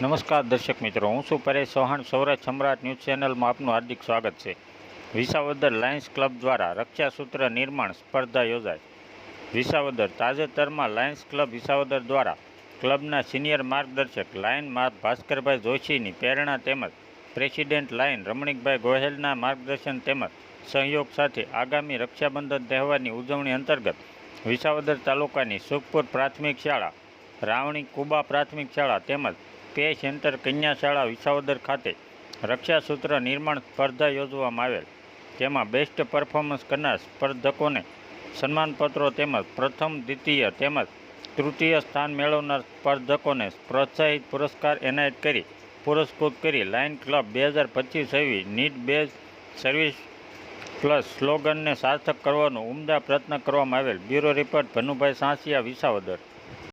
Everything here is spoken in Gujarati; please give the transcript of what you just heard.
નમસ્કાર દર્શક મિત્રો, હું છું પરેશ ચૌહાણ, સૌરાષ્ટ્ર સમ્રાટ ન્યૂઝ ચેનલમાં આપનું હાર્દિક સ્વાગત છે. વિસાવદર લાયન્સ ક્લબ દ્વારા રક્ષાસૂત્ર નિર્માણ સ્પર્ધા યોજાઈ. વિસાવદર તાજેતરમાં લાયન્સ ક્લબ વિસાવદર દ્વારા ક્લબના સિનિયર માર્ગદર્શક લાયન ભાસ્કરભાઈ જોશીની પ્રેરણા તેમજ પ્રેસિડેન્ટ લાયન રમણીકભાઈ ગોહેલના માર્ગદર્શન તેમજ સહયોગ સાથે આગામી રક્ષાબંધન તહેવારની ઉજવણી અંતર્ગત વિસાવદર તાલુકાની સુખપુર પ્રાથમિક શાળા, રાવણી કુબા પ્રાથમિક શાળા તેમજ પે સેન્ટર કન્યા શાળા વિસાવદર ખાતે રક્ષાસૂત્ર નિર્માણ સ્પર્ધા યોજવામાં આવેલ. તેમાં બેસ્ટ પરફોર્મન્સ કરનાર સ્પર્ધકોને સન્માનપત્રો તેમજ પ્રથમ, દ્વિતીય તેમજ તૃતીય સ્થાન મેળવનાર સ્પર્ધકોને પ્રોત્સાહિત પુરસ્કાર એનાયત કરી, પુરસ્કૃત કરી લાયન ક્લબ બે હજાર પચીસ એવી નીટ બેઝ સર્વિસ પ્લસ સ્લોગનને સાર્થક કરવાનો ઉમદા પ્રયત્ન કરવામાં આવેલ. Bureau report, Bhanubhai Sansiya, Visavadar.